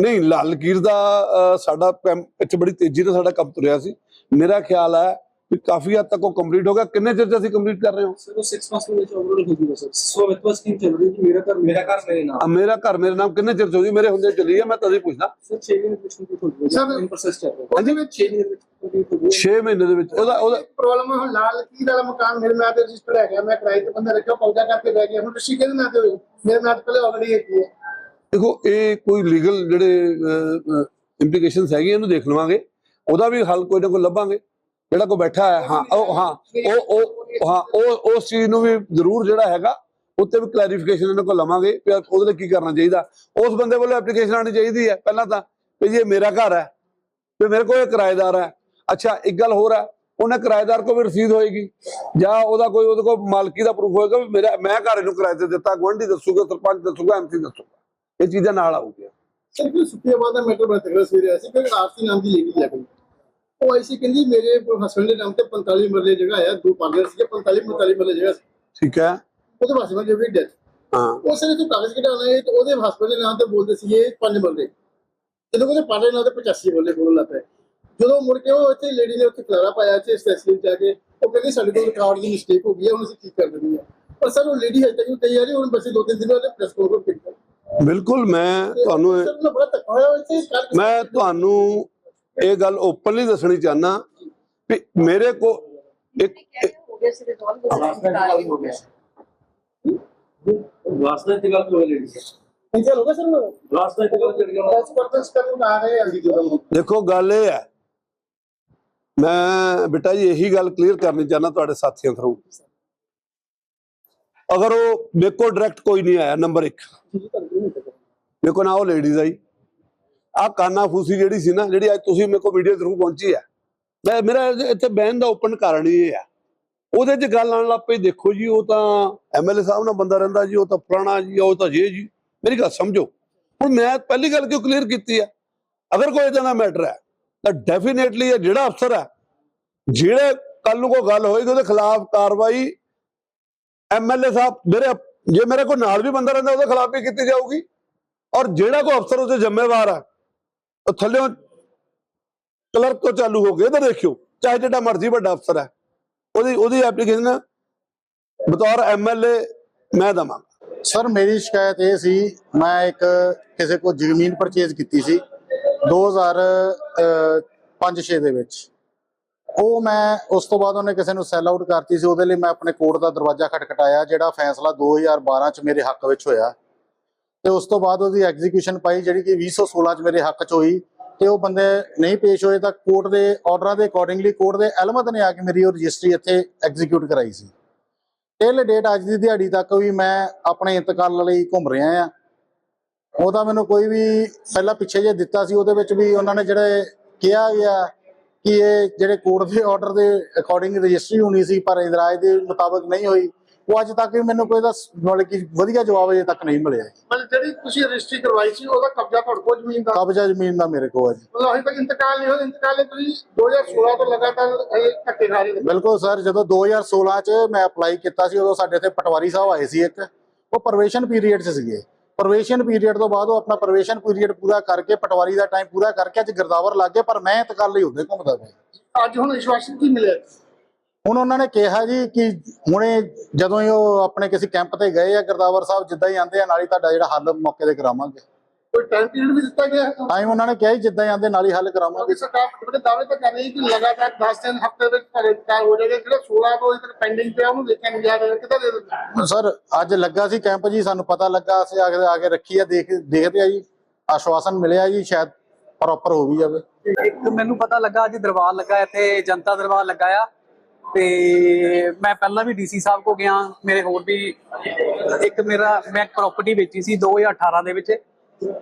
ਨਹੀਂ ਲਾਲ ਲਕੀਰ ਦਾ ਸਾਡਾ ਇੱਥੇ ਬੜੀ ਤੇਜ਼ੀ ਨਾਲ ਸਾਡਾ ਕੰਮ ਤੁਰਿਆ ਸੀ। ਮੇਰਾ ਖਿਆਲ ਹੈ ਵੀ ਕਾਫੀ ਹੱਦ ਤੱਕ ਉਹ ਕੰਪਲੀਟ ਹੋ ਗਿਆ। ਕਿੰਨੇ ਚਿਰ ਚ ਅਸੀਂ ਕੰਪਲੀਟ ਕਰ ਰਹੇ ਹਾਂ? ਸਰ ਉਹ 6 ਮੰਥਸ ਦੇ ਵਿੱਚ ਆਲਰੇਡੀ ਹੋ ਸਰ ਸੋ ਵਿਤਵਾ ਸਕੀਮ ਚੱਲ ਰਹੀ ਜੀ ਮੇਰਾ ਘਰ ਮੇਰਾ ਘਰ ਮੇਰੇ ਨਾਮ। ਮੇਰਾ ਘਰ ਮੇਰੇ ਨਾਮ ਕਿੰਨੇ ਚਿਰ ਚ ਹੋ ਮੇਰੇ ਹੁੰਦੇ ਚੱਲੀ ਹੈ ਮੈਂ ਤਦ ਹੀ ਪੁੱਛਦਾ। ਸਰ 6 ਮਹੀਨੇ ਵਿੱਚ ਕੰਪਲੀਟ ਹੋ ਗਈ ਸਰ ਇਨ ਪ੍ਰੋਸੈਸ ਚੱਲ ਰਿਹਾ ਹਾਂਜੀ ਵਿੱਚ 6 ਮਹੀਨੇ ਵਿੱਚ 6 ਮਹੀਨੇ ਦੇ ਵਿੱਚ ਉਹਦਾ ਉਹਦਾ ਪ੍ਰੋਬਲਮ ਹੁਣ ਲਾਲ ਲਕੀਰ ਵਾਲਾ ਮਕਾਨ ਮੇਰੇ ਨਾਂ ਤੇ ਰਜਿਸਟਰ ਹੈਗਾ ਮੈਂ ਕਿਰਾਏ ਤੇ ਬੰਦਾ ਰੱਖਿਆ ਪੌਦਾ ਕਰਕੇ ਲੈ ਗਿਆ। ਹੁਣ ਤੁਸੀਂ ਕਿਹਦੇ ਨਾਂ ਤੇ ਹੋਏ ਮੇਰੇ ਨਾਂ ਤੇ ਪਹਿਲੇ ਆਲਰੇਡੀ ਹੈਗੀ ਹੈ। ਦੇਖੋ ਇਹ ਕੋਈ ਲੀਗਲ ਜਿਹੜੇ ਇੰਪਲੀਕੇਸ਼ਨਸ ਹੈਗੀਆਂ ਇਹਨੂੰ ਦੇਖ ਲਵਾਂਗੇ। ਉਹਦਾ ਵੀ ਹੱਲ ਕੋਈ ਨਾ ਕੋਈ ਲੱਭਾਂਗੇ। ਜਿਹੜਾ ਕੋਈ ਬੈਠਾ ਹੈ, ਹਾਂ, ਉਹ ਹਾਂ, ਉਹ ਉਹ, ਹਾਂ, ਉਹ, ਉਸ ਚੀਜ਼ ਨੂੰ ਵੀ ਜ਼ਰੂਰ ਜਿਹੜਾ ਹੈਗਾ, ਉੱਤੇ ਵੀ ਕਲੈਰੀਫਿਕੇਸ਼ਨ ਇਹਨਾਂ ਕੋਲ ਲਵਾਂਗੇ ਕਿ ਉਹਦੇ ਲਈ ਕੀ ਕਰਨਾ ਚਾਹੀਦਾ। ਉਸ ਬੰਦੇ ਵੱਲੋਂ ਐਪਲੀਕੇਸ਼ਨ ਆਣੀ ਚਾਹੀਦੀ ਹੈ, ਪਹਿਲਾਂ ਤਾਂ ਵੀ ਜੀ ਇਹ ਮੇਰਾ ਘਰ ਹੈ ਤੇ ਮੇਰੇ ਕੋਲ ਇਹ ਕਿਰਾਏਦਾਰ ਹੈ, ਅੱਛਾ, ਇੱਕ ਗੱਲ ਹੋਰ ਹੈ, ਉਹਨੇ ਕਿਰਾਏਦਾਰ ਕੋਲ ਵੀ ਰਸੀਦ ਹੋਏਗੀ, ਜਾਂ ਉਹਦਾ ਕੋਈ, ਉਹਦੇ ਕੋਲ ਮਾਲਕੀ ਦਾ ਪ੍ਰੂਫ ਹੋਏਗਾ ਵੀ ਮੇਰਾ, ਮੈਂ ਘਰ ਇਹਨੂੰ ਕਿਰਾਏ ਤੇ ਦਿੱਤਾ, ਗੁਆਂਢੀ ਦੱਸੂਗਾ, ਸਰਪੰਚ ਦੱਸੂਗਾ ਐਮਸੀ ਦੱਸੂਗਾ, ਇਹ ਚੀਜ਼ਾਂ ਨਾਲ ਆਉਗੀਆਂ ਸਰ ਕਿ ਸੁਪਰੀਆ ਦਾ ਮੈਟਰ ਬੜਾ ਤਗੜਾ ਸਵੇਰੇ ਆਇਆ ਸੀ ਕਿ ਆਰਤੀ ਨਾਮ ਦੀ ਲੇਡੀ ਹੈ ਉਹ ਆਈ ਸੀ ਕਹਿੰਦੀ ਮੇਰੇ ਹਸਬੰਡ ਦੇ ਨਾਮ ਤੇ 45 ਮਰਲੇ ਜਗ੍ਹਾ ਹੈ ਦੋ ਪਾਰਲਰ ਸੀ 45 45 ਮਰਲੇ ਜਗ੍ਹਾ ਸੀ। ਠੀਕ ਹੈ। ਉਹਦੇ ਵਾਸਤੇ ਮੈਂ ਜਿਹੜੀ ਡੈਥ ਹਾਂ। ਉਹ ਸਾਰੇ ਤੋਂ ਕਾਗਜ਼ ਕਢਾਉਣਾ ਹੈ ਤੇ ਉਹਦੇ ਹਸਬੰਡ ਦੇ ਨਾਮ ਤੇ ਬੋਲਦੇ ਸੀ ਇਹ ਪੰਜ ਮਰਲੇ। ਜਦੋਂ ਉਹਦੇ ਪਾਰਲਰ ਨਾਮ ਤੇ 85 ਮਰਲੇ ਬੋਲਣ ਲੱਗ ਪਏ। ਜਦੋਂ ਮੁੜ ਕੇ ਉਹ ਇੱਥੇ ਲੇਡੀ ਨੇ ਉੱਥੇ ਖਲਾਰਾ ਪਾਇਆ ਇੱਥੇ ਸਟੇਸ਼ਨ ਜਾ ਕੇ ਉਹ ਕਹਿੰਦੀ ਸਾਡੇ ਕੋਲ ਰਿਕਾਰਡ ਦੀ ਮਿਸਟੇਕ ਹੋ ਗਈ ਹੈ ਹੁਣ ਅਸੀਂ ਠੀਕ ਕਰ ਦਿੰਦੇ ਪਰ ਸਰ ਉਹ ਲੇਡੀ ਹਜੇ ਤੱਕ ਨਹੀਂ ਤਿਆਰ ਹੈ ਹੁਣ ਬਸ ਦੋ ਤਿੰਨ ਦਿਨ ਉਹਨੇ ਪ੍ਰੈਸ ਕੀਤੀ ਬਿਲਕੁਲ ਮੈਂ ਤੁਹਾਨੂੰ ਮੈਂ ਤੁਹਾਨੂੰ ਇਹ ਗੱਲ ਓਪਨਲੀ ਦੱਸਣੀ ਚਾਹਨਾ ਕਿ ਮੇਰੇ ਕੋ ਇੱਕ ਦੇਖੋ ਗੱਲ ਇਹ ਹੈ। ਮੈਂ ਬੇਟਾ ਜੀ ਇਹੀ ਗੱਲ ਕਲੀਅਰ ਕਰਨੀ ਚਾਹਨਾ ਤੁਹਾਡੇ ਸਾਥੀਆਂ ਥਰੂ। ਅਗਰ ਉਹ ਮੇਰੇ ਡਾਇਰੈਕਟ ਕੋਈ ਨਹੀਂ ਆਇਆ ਨੰਬਰ 1 ਦੇਖੋ ਨਾ ਉਹ ਲੇਡੀਜ਼ ਆਈ। ਆ ਕਾਨਾ ਫੂਸੀ ਜਿਹੜੀ ਸੀ ਨਾ, ਜਿਹੜੀ ਅੱਜ ਤੁਸੀਂ ਮੇਰੇ ਕੋਲ ਵੀਡੀਓ ਥਰੂ ਪਹੁੰਚੀ ਹੈ ਮੈਂ, ਮੇਰਾ ਇੱਥੇ ਬਹਿਣ ਦਾ ਓਪਨ ਕਾਰਨ ਇਹ ਹੈ ਉਹਦੇ 'ਚ ਗੱਲ ਆਉਣ ਲੱਗ ਪਈ, ਦੇਖੋ ਜੀ, ਉਹ ਤਾਂ ਐਮਐਲਏ ਸਾਹਿਬ ਨਾਲ ਬੰਦਾ ਰਹਿੰਦਾ ਜੀ, ਉਹ ਤਾਂ ਪੁਰਾਣਾ ਜੀ, ਉਹ ਤਾਂ ਜੇ ਜੀ। ਮੇਰੀ ਗੱਲ ਸਮਝੋ। ਹੁਣ ਮੈਂ ਪਹਿਲੀ ਗੱਲ ਕਿਉਂ ਕਲੀਅਰ ਕੀਤੀ ਹੈ ਅਗਰ ਕੋਈ ਇਦਾਂ ਦਾ ਮੈਟਰ ਹੈ, ਤਾਂ ਡੈਫੀਨੇਟਲੀ ਇਹ ਜਿਹੜਾ ਅਫਸਰ ਹੈ, ਜਿਹੜੇ ਕੱਲ ਨੂੰ ਕੋਈ ਗੱਲ ਹੋਏਗੀ, ਉਹਦੇ ਖਿਲਾਫ ਕਾਰਵਾਈ ਐਮਐਲਏ ਸਾਹਿਬ ਮੇਰੇ ਜੇ ਮੇਰੇ ਕੋਲ ਨਾਲ ਵੀ ਬੰਦਾ ਰਹਿੰਦਾ, ਉਹਦੇ ਖਿਲਾਫ ਵੀ ਕੀਤੀ ਜਾਊਗੀ। ਔਰ ਜਿਹੜਾ ਕੋਈ ਅਫਸਰ ਉਹਦੇ ਜ਼ਿੰਮੇਵਾਰ ਹੈ ਉਹ ਥੱਲਿਓਂ ਕਲਰਕ ਤੋਂ ਚਾਲੂ ਹੋ ਗਿਆ ਤਾਂ ਦੇਖਿਓ, ਚਾਹੇ ਜਿਹੜਾ ਮਰਜ਼ੀ ਵੱਡਾ ਅਫਸਰ ਹੈ। ਉਹਦੀ ਉਹਦੀ ਐਪਲੀਕੇਸ਼ਨ ਬਤੌਰ ਐਮਐਲਏ ਮੈਂ ਦਵਾਂ ਸਰ, ਮੇਰੀ ਸ਼ਿਕਾਇਤ ਇਹ ਸੀ, ਮੈਂ ਇੱਕ ਕਿਸੇ ਕੋਲ ਜ਼ਮੀਨ ਪਰਚੇਜ਼ ਕੀਤੀ ਸੀ 2005-6 ਦੇ ਵਿੱਚ। ਉਹ ਮੈਂ ਉਸ ਤੋਂ ਬਾਅਦ ਉਹਨੇ ਕਿਸੇ ਨੂੰ ਸੈਲ ਆਊਟ ਕਰਤੀ ਸੀ, ਉਹਦੇ ਲਈ ਮੈਂ ਆਪਣੇ ਕੋਰਟ ਦਾ ਦਰਵਾਜ਼ਾ ਖਟਖਟਾਇਆ, ਜਿਹੜਾ ਫੈਸਲਾ 2012 ਚ ਮੇਰੇ ਹੱਕ ਵਿੱਚ ਹੋਇਆ। ਤੇ ਉਸ ਤੋਂ ਬਾਅਦ ਉਹਦੀ ਐਗਜ਼ੀਕਿਊਸ਼ਨ ਪਾਈ ਜਿਹੜੀ ਕਿ 2016 ਚ ਮੇਰੇ ਹੱਕ ਚ ਹੋਈ ਤੇ ਉਹ ਬੰਦੇ ਨਹੀਂ ਪੇਸ਼ ਹੋਏ ਤਾਂ ਕੋਰਟ ਦੇ ਆਰਡਰਾਂ ਦੇ ਅਕੋਰਡਿੰਗਲੀ ਕੋਰਟ ਦੇ ਅਲਮਤ ਨੇ ਆ ਕੇ ਮੇਰੀ ਉਹ ਰਜਿਸਟਰੀ ਇੱਥੇ ਐਗਜ਼ੀਕਿਊਟ ਕਰਾਈ ਸੀ। ਟਿਲ ਡੇਟ ਅੱਜ ਦੀ ਦਿਹਾੜੀ ਤੱਕ ਵੀ ਮੈਂ ਆਪਣੇ ਇੰਤਕਾਲ ਲਈ ਘੁੰਮ ਰਿਹਾ ਆ ਉਹਦਾ ਮੈਨੂੰ ਕੋਈ ਵੀ ਪਹਿਲਾਂ ਪਿੱਛੇ ਜੇ ਦਿੱਤਾ ਸੀ, ਉਹਦੇ ਵਿੱਚ ਵੀ ਉਹਨਾਂ ਨੇ ਜਿਹੜੇ ਕਿਹਾ ਗਿਆ ਕਿ ਇਹ ਜਿਹੜੇ ਕੋਰਟ ਦੇ ਆਰਡਰ ਦੇ ਅਕੋਰਡਿੰਗ ਰਜਿਸਟਰੀ ਹੋਣੀ ਸੀ, ਪਰ ਇੰਦਰਾਜ ਦੇ ਮੁਤਾਬਕ ਨਹੀਂ ਹੋਈ। ਉਹ ਅੱਜ ਤੱਕ ਵੀ ਮੈਨੂੰ ਕੋਈ ਦਾ ਮਤਲਬ ਕਿ ਵਧੀਆ ਜਵਾਬ ਅਜੇ ਤੱਕ ਨਹੀਂ ਮਿਲਿਆ। ਮਤਲਬ ਜਿਹੜੀ ਤੁਸੀਂ ਰਜਿਸਟਰੀ ਕਰਵਾਈ ਸੀ ਉਹਦਾ ਕਬਜ਼ਾ ਤੁਹਾਡੇ ਕੋਲ ਜ਼ਮੀਨ ਦਾ? ਕਬਜ਼ਾ ਜ਼ਮੀਨ ਦਾ ਮੇਰੇ ਕੋਲ ਹੈ ਜੀ। ਮਤਲਬ ਅਜੇ ਤੱਕ ਇੰਤਕਾਲ ਨਹੀਂ ਹੋਇਆ। ਇੰਤਕਾਲ ਲਈ ਤੁਸੀਂ 2016 ਤੋਂ ਲਗਾਤਾਰ ਧੱਕੇ ਖਾ ਰਹੇ ਬਿਲਕੁਲ ਸਰ ਜਦੋਂ 2016 ਚ ਮੈਂ ਅਪਲਾਈ ਕੀਤਾ ਸੀ ਉਦੋਂ ਸਾਡੇ ਇੱਥੇ ਪਟਵਾਰੀ ਸਾਹਿਬ ਆਏ ਸੀ ਇੱਕ। ਉਹ ਪ੍ਰਵੇਸ਼ਨ ਪੀਰੀਅਡ 'ਚ ਸੀਗੇ। ਪ੍ਰਵੇਸ਼ਨ ਪੀਰੀਅਡ ਤੋਂ ਬਾਅਦ ਉਹ ਆਪਣਾ ਪ੍ਰਵੇਸ਼ਨ ਪੀਰੀਅਡ ਪੂਰਾ ਕਰਕੇ ਪਟਵਾਰੀ ਦਾ ਟਾਈਮ ਪੂਰਾ ਕਰਕੇ ਅੱਜ ਗਿਰਦਾਵਰ ਲੱਗ ਪਰ ਮੈਂ ਇੰਤਕਾਲ ਲਈ ਹੁੰਦੇ ਘੁੰਮਦਾ ਪਿਆ। ਅੱਜ ਹੁਣ ਵਿਸ਼ਵਾਸਨ ਕੀ ਮਿਲਿਆ? ਹੁਣ ਉਹਨਾਂ ਨੇ ਕਿਹਾ ਜੀ ਕਿ ਹੁਣੇ ਜਦੋਂ ਹੀ ਉਹ ਆਪਣੇ ਕਿਸੇ ਕੈਂਪ ਤੇ ਗਏ ਆ ਗਿਰਦਾਵਰ ਸਾਹਿਬ ਜਿੱਦਾਂ ਹੀ ਆਂਦੇ ਆ ਨਾਲ ਹੀ ਤੁਹਾਡਾ ਜਿਹੜਾ ਹੱਲ ਮੌਕੇ ਤੇ ਕਰਾਵਾਂਗੇ। ਕੋਈ ਟਾਈਮ ਪੀਰੀਅਡ ਵੀ ਦਿੱਤਾ ਗਿਆ ਹੈ ਟਾਈਮ ਉਹਨਾਂ ਨੇ ਕਿਹਾ ਜੀ ਜਿੱਦਾਂ ਹੀ ਆਂਦੇ ਨਾਲ ਹੀ ਹੱਲ ਕਰਾਵਾਂਗੇ। ਸਰਕਾਰ ਬੜੇ ਦਾਅਵੇ ਤਾਂ ਕਰ ਰਹੀ ਹੈ ਕਿ ਲਗਾਤਾਰ 10 ਦਿਨ ਹਫ਼ਤੇ ਤੁਹਾਡੇ ਇੰਤਕਾਲ ਹੋ ਜਾਏਗਾ ਜਿਹੜਾ 16 ਤੋਂ ਇਧਰ ਪੈਂਡਿੰਗ ਪਿਆ ਉਹਨੂੰ ਦੇਖਿਆ ਨਹੀਂ ਜਾ ਰਿਹਾ ਕਿੱਦਾਂ ਦੇ ਦਿੰਦੇ? ਸਰ ਅੱਜ ਲੱਗਾ ਸੀ ਕੈਂਪ ਜੀ ਸਾਨੂੰ ਪਤਾ ਲੱਗਾ ਅਸੀਂ ਆ ਕੇ ਆ ਕੇ ਰੱਖੀ ਆ ਦੇਖ ਦੇਖਦੇ ਆ ਜੀ ਆਸ਼ਵਾਸਨ ਮਿਲਿਆ ਜੀ ਸ਼ਾਇਦ ਪ੍ਰੋਪਰ ਹੋ ਵੀ ਜਾਵੇ। ਇੱਕ ਮੈਨੂੰ ਪਤਾ ਲੱਗਾ ਅੱਜ ਦਰਬਾਰ ਲੱਗਾ ਇੱਥੇ ਜਨਤਾ ਦਰਬਾਰ ਲੱਗਾ ਆ। ਤੇ ਮੈਂ ਪਹਿਲਾਂ ਵੀ ਡੀਸੀ ਸਾਹਿਬ ਕੋ ਗਿਆ, ਮੇਰੇ ਹੋਰ ਵੀ ਇੱਕ ਮੇਰਾ, ਮੈਂ ਪ੍ਰਾਪਰਟੀ ਵੇਚੀ ਸੀ 2018 ਦੇ ਵਿੱਚ,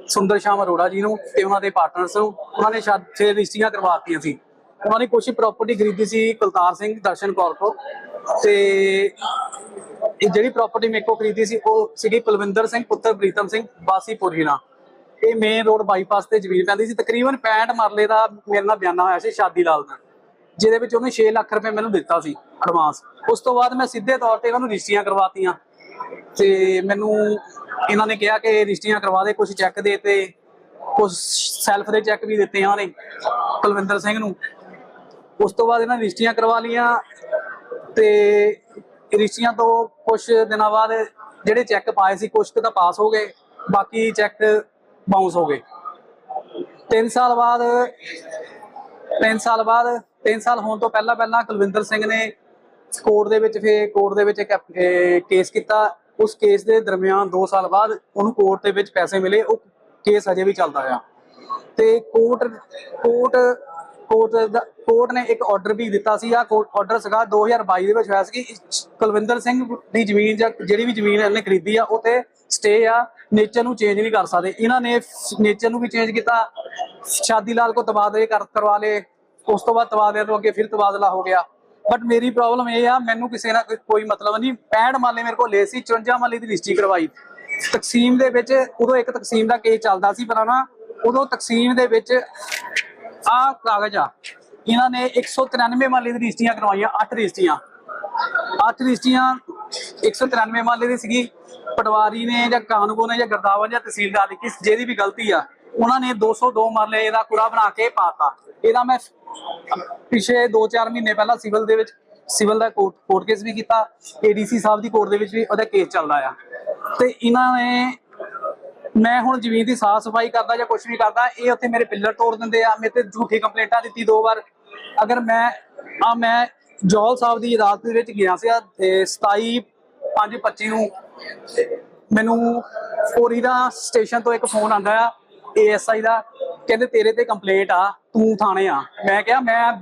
ਸੁੰਦਰ ਸ਼ਾਮ ਅਰੋੜਾ ਜੀ ਨੂੰ ਤੇ ਉਹਨਾਂ ਦੇ ਪਾਰਟਨਰਸ ਨੂੰ, ਉਹਨਾਂ ਨੇ ਸ਼ਾਇਦ ਛੇ ਰਜਿਸਟਰੀਆਂ ਕਰਵਾਤੀਆਂ ਸੀ। ਉਹਨਾਂ ਨੇ ਕੁਛ ਪ੍ਰਾਪਰਟੀ ਖਰੀਦੀ ਸੀ ਕੁਲਤਾਰ ਸਿੰਘ ਦਰਸ਼ਨ ਕੌਰ ਤੋਂ ਤੇ ਇਹ ਜਿਹੜੀ ਪ੍ਰਾਪਰਟੀ ਮੇਰੇ ਕੋ ਖਰੀਦੀ ਸੀ ਉਹ ਸੀਗੀ ਕੁਲਵਿੰਦਰ ਸਿੰਘ, ਪੁੱਤਰ ਪ੍ਰੀਤਮ ਸਿੰਘ ਵਾਸੀ ਪੁਰੀਨਾ ਇਹ ਮੇਨ ਰੋਡ ਬਾਈਪਾਸ ਤੇ ਜ਼ਮੀਨ ਪੈਂਦੀ ਸੀ, ਤਕਰੀਬਨ 65 ਮਰਲੇ ਦਾ ਮੇਰੇ ਨਾਲ ਬਿਆਨਾ ਹੋਇਆ ਸੀ ਸ਼ਾਦੀ ਲਾਲ ਦਾ ਜਿਹਦੇ ਵਿੱਚ ਉਹਨੇ 6 ਲੱਖ ਰੁਪਏ ਮੈਨੂੰ ਦਿੱਤਾ ਸੀ ਐਡਵਾਂਸ ਉਸ ਤੋਂ ਬਾਅਦ ਮੈਂ ਸਿੱਧੇ ਤੌਰ ਤੇ ਇਹਨਾਂ ਨੂੰ ਰਜਿਸਟਰੀਆਂ ਕਰਵਾਤੀਆਂ। ਤੇ ਮੈਨੂੰ ਇਹਨਾਂ ਨੇ ਕਿਹਾ ਕਿ ਰਜਿਸਟਰੀਆਂ ਕਰਵਾ ਦੇ ਕੁਝ ਚੈੱਕ ਦੇ ਤੇ ਕੁਝ ਸੈਲਫ ਦੇ ਚੈੱਕ ਵੀ ਦਿੱਤੇ ਇਹਨਾਂ ਨੇ ਕੁਲਵਿੰਦਰ ਸਿੰਘ ਨੂੰ। ਉਸ ਤੋਂ ਬਾਅਦ ਇਹਨਾਂ ਨੇ ਰਜਿਸਟਰੀਆਂ ਕਰਵਾ ਲੀਆਂ ਤੇ ਰਜਿਸਟਰੀਆਂ ਤੋਂ ਕੁਝ ਦਿਨਾਂ ਬਾਅਦ ਜਿਹੜੇ ਚੈੱਕ ਪਾਏ ਸੀ ਕੁਝ ਕੁ ਤਾਂ ਪਾਸ ਹੋ ਗਏ, ਬਾਕੀ ਚੈੱਕ ਬਾਉਂਸ ਹੋ ਗਏ। 3 ਸਾਲ ਬਾਅਦ 3 ਸਾਲ ਬਾਅਦ 3 ਸਾਲ ਹੋਣ ਤੋਂ ਪਹਿਲਾਂ ਪਹਿਲਾਂ ਕੁਲਵਿੰਦਰ ਸਿੰਘ ਨੇ ਕੋਰਟ ਦੇ ਵਿੱਚ ਫੇ ਕੋਰਟ ਦੇ ਵਿੱਚ ਇੱਕ ਕੇਸ ਕੀਤਾ। ਉਸ ਕੇਸ ਦੇ ਦਰਮਿਆਨ 2 ਸਾਲ ਬਾਅਦ ਉਹਨੂੰ ਕੋਰਟ ਦੇ ਵਿੱਚ ਪੈਸੇ ਮਿਲੇ। ਉਹ ਕੇਸ ਅਜੇ ਵੀ ਚੱਲਦਾ ਆ। ਤੇ ਕੋਰਟ ਕੋਰਟ ਕੋਰਟ ਦਾ ਕੋਰਟ ਨੇ ਇੱਕ ਆਰਡਰ ਵੀ ਦਿੱਤਾ ਸੀ। ਆ ਆਰਡਰ ਸੀਗਾ 2022 ਦੇ ਵਿੱਚ ਹੋਇਆ ਸੀ ਕਿ ਕੁਲਵਿੰਦਰ ਸਿੰਘ ਦੀ ਜ਼ਮੀਨ ਜਾਂ ਜਿਹੜੀ ਵੀ ਜ਼ਮੀਨ ਇਹਨੇ ਖਰੀਦੀ ਆ, ਉਹ ਤੇ ਸਟੇ ਆ। ਨੇਚਰ ਨੂੰ ਚੇਂਜ ਨਹੀਂ ਕਰ ਸਕਦੇ। ਇਹਨਾਂ ਨੇ ਨੇਚਰ ਨੂੰ ਵੀ ਚੇਂਜ ਕੀਤਾ। ਸ਼ਾਦੀ ਲਾਲ ਕੋ ਤਬਾਦਲੇ ਕਰ ਕਰਵਾ ਲਏ। ਉਸ ਤੋਂ ਬਾਅਦ ਤਬਾਦਲੇ ਤੋਂ ਅੱਗੇ ਫਿਰ ਤਬਾਦਲਾ ਹੋ ਗਿਆ। ਬਟ ਮੇਰੀ ਪ੍ਰੋਬਲਮ ਇਹ ਆ, ਮੈਨੂੰ ਕਿਸੇ ਨਾਲ ਕੋਈ- ਮਤਲਬ ਨਹੀਂ। 65 ਮਾਲੇ ਮੇਰੇ ਕੋਲ ਲਏ ਸੀ 54 ਮਾਲੇ ਦੀ ਰਜਿਸਟਰੀ ਕਰਵਾਈ। ਤਕਸੀਮ ਦੇ ਵਿੱਚ ਉਦੋਂ ਇੱਕ ਤਕਸੀਮ ਦਾ ਕੇਸ ਚੱਲਦਾ ਸੀ ਪੁਰਾਣਾ ਉਦੋਂ ਤਕਸੀਮ ਦੇ ਵਿੱਚ ਆ ਕਾਗਜ਼ ਆ। ਇਹਨਾਂ ਨੇ 193 ਮਾਲੇ ਦੀ ਰਜਿਸਟਰੀਆਂ ਕਰਵਾਈਆਂ 8 ਰਜਿਸਟਰੀਆਂ। 8 ਰਜਿਸਟਰੀਆਂ 193 ਮਾਲੇ ਦੀ ਸੀਗੀ। ਪਟਵਾਰੀ ਨੇ ਜਾਂ ਕਾਨੂੰਗੋ ਨੇ ਜਾਂ ਗਰਦਾਵਾ ਜਾਂ ਤਹਿਸੀਲਦਾਰ ਦੀ ਕਿਸ ਜਿਹਦੀ ਵੀ ਗਲਤੀ ਆ, ਉਹਨਾਂ ਨੇ 202 ਮਰਲੇ ਇਹਦਾ ਕੂੜਾ ਬਣਾ ਕੇ ਪਾਤਾ। ਇਹਦਾ ਮੈਂ ਪਿਛੇ 2-4 ਮਹੀਨੇ ਪਹਿਲਾਂ ਸਿਵਲ ਦੇ ਵਿੱਚ, ਸਿਵਲ ਦਾ ਕੋਰਟ ਕੋਰਟ ਕੇਸ ਵੀ ਕੀਤਾ ਏਡੀਸੀ ਸਾਹਿਬ ਦੀ ਕੋਰਟ ਦੇ ਵਿੱਚ ਵੀ ਉਹਦਾ ਕੇਸ ਚੱਲਦਾ ਆ। ਤੇ ਇਹਨਾਂ ਨੇ, ਮੈਂ ਹੁਣ ਜ਼ਮੀਨ ਦੀ ਸਾਫ਼ ਸਫ਼ਾਈ ਕਰਦਾ ਜਾਂ ਕੁਝ ਵੀ ਕਰਦਾ, ਇਹ ਉੱਥੇ ਮੇਰੇ ਪਿੱਲਰ ਤੋੜ ਦਿੰਦੇ ਆ, ਮੇਰੇ ਤੇ ਝੂਠੀ ਕੰਪਲੇਂਟਾਂ ਦਿੱਤੀ ਦੋ ਵਾਰ। ਅਗਰ ਮੈਂ, ਆ ਮੈਂ ਜੋਲ ਸਾਹਿਬ ਦੀ ਅਦਾਲਤ ਦੇ ਵਿੱਚ ਗਿਆ ਸੀ 27 5 25 ਨੂੰ ਮੈਨੂੰ ਕੋਰੀ ਦਾ ਸਟੇਸ਼ਨ ਤੋਂ ਇੱਕ ਫੋਨ ਆਂਦਾ ਆ ਏਐਸਆਈ ਦਾ ਕਹਿੰਦੇ ਤੇਰੇ ਤੇ ਕੰਪਲੇਂਟ ਆ, ਤੂੰ ਥਾਣੇ ਆ। ਮੈਂ ਕਿਹਾ, ਮੈਂ,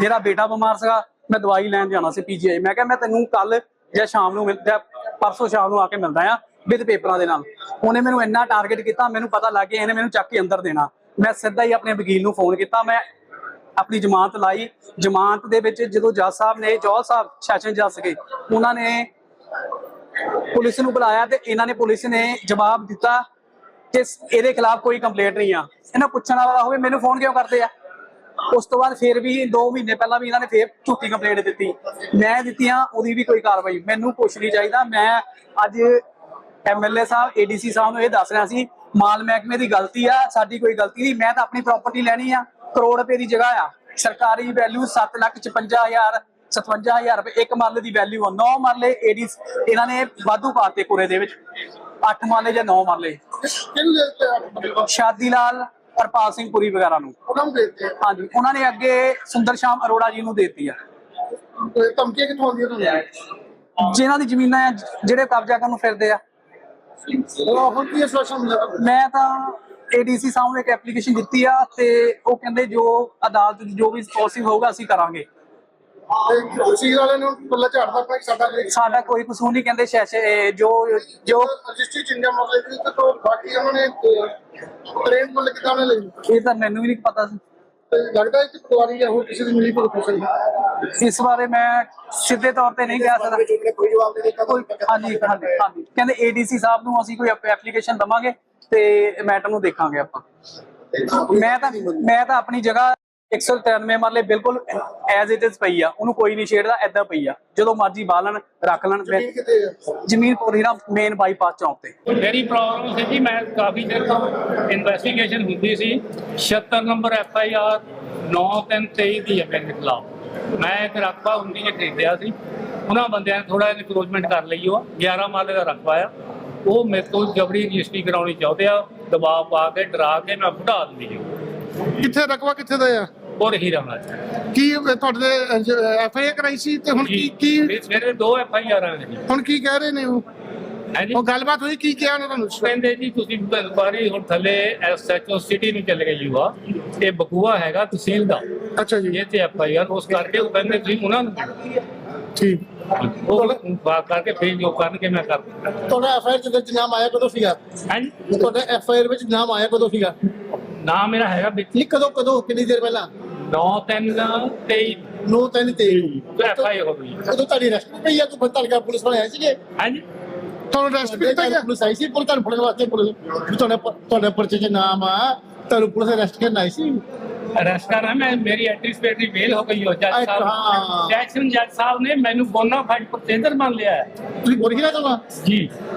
ਮੇਰਾ ਬੇਟਾ ਬਿਮਾਰ ਸੀਗਾ, ਮੈਂ ਦਵਾਈ ਲੈਣ ਜਾਣਾ ਸੀ ਪੀਜੀਆਈ ਮੈਂ ਕਿਹਾ, ਮੈਂ ਤੈਨੂੰ ਕੱਲ ਜਾਂ ਸ਼ਾਮ ਨੂੰ ਮਿਲਦਾ ਪਰਸੋਂ ਸ਼ਾਮ ਨੂੰ ਆ ਕੇ ਮਿਲਦਾ ਆ ਵਿਦ ਪੇਪਰਾਂ ਦੇ ਨਾਲ। ਉਹਨੇ ਮੈਨੂੰ ਇੰਨਾ ਟਾਰਗੇਟ ਕੀਤਾ, ਮੈਨੂੰ ਪਤਾ ਲੱਗ ਗਿਆ, ਇਹਨੇ ਮੈਨੂੰ ਚੱਕ ਕੇ ਅੰਦਰ ਦੇਣਾ। ਮੈਂ ਸਿੱਧਾ ਹੀ ਆਪਣੇ ਵਕੀਲ ਨੂੰ ਫੋਨ ਕੀਤਾ, ਮੈਂ ਆਪਣੀ ਜ਼ਮਾਨਤ ਲਾਈ। ਜ਼ਮਾਨਤ ਦੇ ਵਿੱਚ ਜਦੋਂ ਜੱਜ ਸਾਹਿਬ ਨੇ ਜੋਲ ਸਾਹਿਬ, ਸੈਸ਼ਨ ਜੱਜ ਸੀਗੇ, ਉਹਨਾਂ ਨੇ ਪੁਲਿਸ ਨੂੰ ਬੁਲਾਇਆ ਤੇ ਇਹਨਾਂ ਨੇ ਪੁਲਿਸ ਨੇ ਜਵਾਬ ਦਿੱਤਾ ਕਿ ਇਹਦੇ ਖਿਲਾਫ ਕੋਈ ਕੰਪਲੇਂਟ ਨਹੀਂ ਆ। ਇਹਨਾਂ ਪੁੱਛਣ ਵਾਲਾ ਹੋਵੇ, ਮੈਨੂੰ ਫੋਨ ਕਿਉਂ ਕਰਦੇ ਆ? ਉਸ ਤੋਂ ਬਾਅਦ ਫੇਰ ਵੀ 2 ਮਹੀਨੇ ਪਹਿਲਾਂ ਵੀ ਇਹਨਾਂ ਨੇ ਫੇਰ ਝੂਠੀ ਕੰਪਲੇਂਟ ਦਿੱਤੀ। ਮੈਂ ਦਿੱਤੀਆਂ, ਉਹਦੀ ਵੀ ਕੋਈ ਕਾਰਵਾਈ, ਮੈਨੂੰ ਕੁਛ ਨਹੀਂ ਚਾਹੀਦਾ। ਮੈਂ ਅੱਜ ਐਮਐਲਏ ਸਾਹਿਬ ਏਡੀਸੀ ਸਾਹਿਬ ਨੂੰ ਇਹ ਦੱਸ ਰਿਹਾ ਸੀ, ਮਾਲ ਮਹਿਕਮੇ ਦੀ ਗਲਤੀ ਆ, ਸਾਡੀ ਕੋਈ ਗਲਤੀ ਨਹੀਂ, ਮੈਂ ਤਾਂ ਆਪਣੀ ਪ੍ਰਾਪਰਟੀ ਲੈਣੀ ਆ, ਕਰੋੜ ਰੁਪਏ ਦੀ ਜਗ੍ਹਾ ਆ। ਸਰਕਾਰੀ ਵੈਲਿਊ 7 ਲੱਖ 55000 57000 ਰੁਪਏ, ਇੱਕ ਮਰਲੇ ਦੀ ਵੈਲਿਊ ਆ 9 ਮਰਲੇ ਏਡੀ ਇਹਨਾਂ ਨੇ ਵਾਧੂ ਪਾਤੇ ਕੁਰੇ ਦੇ ਵਿੱਚ। 8 ਮਰਲੇ ਜਾਂ 9 ਮਰਲੇ ਕਿਹਨੂੰ ਦੇ ਦਿੱਤੇ ਆ ਮਤਲਬ ਸ਼ਾਦੀ ਲਾਲ ਹਰਪਾਲ ਸਿੰਘ ਪੁਰੀ ਵਗੈਰਾ ਨੂੰ। ਉਹਨਾਂ ਨੂੰ ਦੇ ਦਿੱਤੇ। ਹਾਂਜੀ ਉਹਨਾਂ ਨੇ ਅੱਗੇ ਸੁੰਦਰ ਸ਼ਾਮ ਅਰੋੜਾ ਜੀ ਨੂੰ ਦੇਤੀ ਆ। ਤੇ ਧਮਕੀਆਂ ਕਿੱਥੋਂ ਆਉਂਦੀਆਂ ਤੁਹਾਨੂੰ? ਜਿਨ੍ਹਾਂ ਦੀ ਜ਼ਮੀਨਾਂ ਆ ਜਿਹੜੇ ਕਬਜ਼ਾ ਕਰਨ ਨੂੰ ਫਿਰਦੇ ਆ। ਉਹ ਹੁਣ ਕੀ? ਮੈਂ ਤਾਂ ਏਡੀਸੀ ਸਾਹਿਬ ਨੂੰ ਇੱਕ ਐਪਲੀਕੇਸ਼ਨ ਦਿੱਤੀ ਆ ਤੇ ਉਹ ਕਹਿੰਦੇ ਜੋ ਅਦਾਲਤ ਜੋ ਵੀ ਪੋਸੀਬਲ ਹੋਊਗਾ ਅਸੀਂ ਕਰਾਂਗੇ। ਤੇ ਸੀ ਵਾਲੇ ਨੂੰ ਪੱਲਾ ਝਾੜਦਾ ਪਿਆ ਕਿ ਸਾਡਾ ਕੋਈ ਸਾਡਾ ਕੋਈ ਕਸੂਰ ਨਹੀਂ ਕਹਿੰਦੇ ਸ਼ੈਸ਼ੇ ਇਹ ਜੋ ਜੋ ਰਜਿਸਟਰੀ ਚਿੰਗਾ ਮਸਲੇ ਦੀ ਤੇ ਬਾਕੀ ਉਹਨਾਂ ਨੇ ਟ੍ਰੇਨ ਮੁੱਲ ਕਿਦਾਂ ਨੇ ਲਈ? ਇਹ ਤਾਂ ਮੈਨੂੰ ਵੀ ਨਹੀਂ ਪਤਾ ਸੀ। ਲੱਗਦਾ ਹੈ ਕਿ ਪਟਵਾਰੀ ਜਾਂ ਹੋਰ ਕਿਸੇ ਦੀ ਮਿਲੀ ਭੁਗਤ ਹੋ ਸਕਦੀ ਇਸ ਬਾਰੇ ਮੈਂ ਸਿੱਧੇ ਤੌਰ ਤੇ ਨਹੀਂ ਕਹਿ ਸਕਦਾ। ਕੋਈ ਜਵਾਬ ਨਹੀਂ ਦਿੱਤਾ ਕੋਈ ਹਾਂਜੀ ਹਾਂਜੀ ਹਾਂਜੀ। ਕਹਿੰਦੇ ਏਡੀਸੀ ਸਾਹਿਬ ਨੂੰ ਅਸੀਂ ਕੋਈ ਐਪਲੀਕੇਸ਼ਨ ਦਵਾਂਗੇ ਤੇ ਮੈਟਰ ਨੂੰ ਦੇਖਾਂਗੇ ਆਪਾਂ। ਮੈਂ ਤਾਂ ਮੈਂ ਤਾਂ ਆਪਣੀ ਜਗ੍ਹਾ 193 ਮਰਲੇ ਬਿਲਕੁਲ ਐਜ਼ ਇਟ ਇਜ਼ ਪਈ ਆ ਉਹਨੂੰ ਕੋਈ ਨਹੀਂ ਛੇੜਦਾ ਐਦਾਂ ਪਈ ਆ। ਜਦੋਂ ਮਰਜ਼ੀ ਬਾਲਣ ਰੱਖ ਲੈਣ ਜ਼ਮੀਨ ਕਿਤੇ ਹੈ ਜ਼ਮੀਨ ਪੂਰੀ ਨਾ ਮੇਨ ਬਾਈਪਾਸ ਚੌਂਕ ਤੇ। ਮੇਰੀ ਪ੍ਰੋਬਲਮ ਸੀ ਜੀ ਮੈਂ ਕਾਫੀ ਦੇਰ ਤੋਂ ਇਨਵੈਸਟੀਗੇਸ਼ਨ ਹੁੰਦੀ ਸੀ। 76 ਨੰਬਰ ਐਫ ਆਈ ਆਰ 9323 ਦੀ ਹੈ ਮੇਰੇ ਖਿਲਾਫ। ਮੈਂ ਇੱਕ ਰਕਬਾ ਹੁੰਦੀ ਨੇ ਖਰੀਦਿਆ ਸੀ। ਉਹਨਾਂ ਬੰਦਿਆਂ ਨੇ ਥੋੜਾ ਇਨਕਰੋਚਮੈਂਟ ਕਰ ਲਈ ਉਹ 11 ਮਾਲੇ ਦਾ ਰਕਬਾ ਆ। ਉਹ ਮੇਰੇ ਤੋਂ ਜਬਰੀ ਰਜਿਸਟਰੀ ਕਰਾਉਣੀ ਚਾਹੁੰਦੇ ਆ ਦਬਾਅ ਪਾ ਕੇ ਡਰਾ ਕੇ ਮੈਂ ਵਢਾ ਦਿੰਦੀ ਹਾਂ। ਕਿੱਥੇ ਰਕਵਾ ਕਿੱਥੇ ਦਾ ਆ? ਔਰ ਹੀ ਰਹਿਣਾ ਕੀ ਤੁਹਾਡੇ ਐਫ ਆਈ ਆਰ ਕਰਾਈ ਸੀ ਤੇ ਹੁਣ ਕੀ ਕੀ ਮੇਰੇ ਦੋ ਐਫ ਆਈ ਆਰਾਂ ਨੇ। ਹੁਣ ਕੀ ਕਹਿ ਰਹੇ ਨੇ ਉਹ? ਹੈ ਜੀ। ਉਹ ਗੱਲਬਾਤ ਹੋਈ ਕੀ ਕਿਹਾ ਉਹਨਾਂ ਤੁਹਾਨੂੰ ਕਹਿੰਦੇ ਜੀ ਤੁਸੀਂ ਬਾਰੀ ਹੁਣ ਥੱਲੇ ਐਸਐਚਓ ਸਿਟੀ ਨੂੰ ਚੱਲ ਗਏ ਯੂਆ। ਇਹ ਬਕੂਆ ਹੈਗਾ ਤਹਿਸੀਲ ਦਾ। ਅੱਛਾ ਜੀ। ਇਹ ਤੇ ਐਫ ਆਈ ਆਰ ਉਸ ਕਰਕੇ ਉਹ ਕਹਿੰਦੇ ਤੁਸੀਂ ਉਹਨਾਂ ਨੂੰ। ਠੀਕ। ਉਹ ਬਾਤ ਕਰਕੇ ਫਿਰ ਜੋ ਕਰਨਗੇ ਮੈਂ ਕਰ ਤੁਹਾਡਾ ਐਫ ਆਈ ਆਰ ਚ ਨਾਮ ਆਇਆ ਕਦੋਂ ਸੀਗਾ? ਹਾਂਜੀ ਤੁਹਾਡਾ ਐਫ ਆਈ ਆਰ ਵਿੱਚ ਨਾਮ ਆਇਆ ਕਦੋਂ ਸੀਗਾ? ਨਾਮ ਮੇਰਾ ਹੈਗਾ ਵਿੱਚ। ਕਦੋਂ ਕਦੋਂ? ਕਿੰਨੀ ਦੇਰ ਪਹਿਲਾਂ? 9 3 23 9 3 23 ਐਫ ਆਈ ਹੋ ਗਈ। ਉਦੋਂ ਤੁਹਾਡੀ ਰੈਸਟ ਪਈ ਆ ਕੋਈ ਬੰਦਾ ਲਗਾ ਪੁਲਿਸ ਵਾਲੇ ਆਏ ਸੀਗੇ? ਹਾਂਜੀ। ਤੁਹਾਨੂੰ ਰੈਸਟ ਕੀਤਾ ਗਿਆ? ਪੁਲਿਸ ਆਈ ਸੀ ਪੁਲਿਸ ਤੁਹਾਨੂੰ ਫੜਨ ਵਾਸਤੇ ਪੁਲਿਸ ਵੀ ਤੁਹਾਡੇ ਪ- ਤੁਹਾਡੇ ਪਰਚੇ 'ਚ ਨਾਮ ਆ ਤੁਹਾਨੂੰ ਪੁਲਿਸ ਅਰੈਸਟ ਕਰਨ ਆਈ ਸੀ? ਅਰੈਸਟ ਕਰਨਾ ਮੈਂ ਮੇਰੀ ਐਂਟੀਸਪੇਟਰੀ ਬੇਲ ਹੋ ਗਈ ਹੋ ਜੱਜ ਅੱਛਾ। ਸਾਹਿਬ ਜੈਕਸਨ ਜੱਜ ਸਾਹਿਬ ਨੇ ਮੈਨੂੰ ਬੋਨਾ ਫਾਈਡ ਪ੍ਰੋਸੀਜਰ ਮੰਨ ਲਿਆ ਹੈ। ਤੁਸੀਂ ਬੋਲ ਹੀ ਨਾ ਜੀ।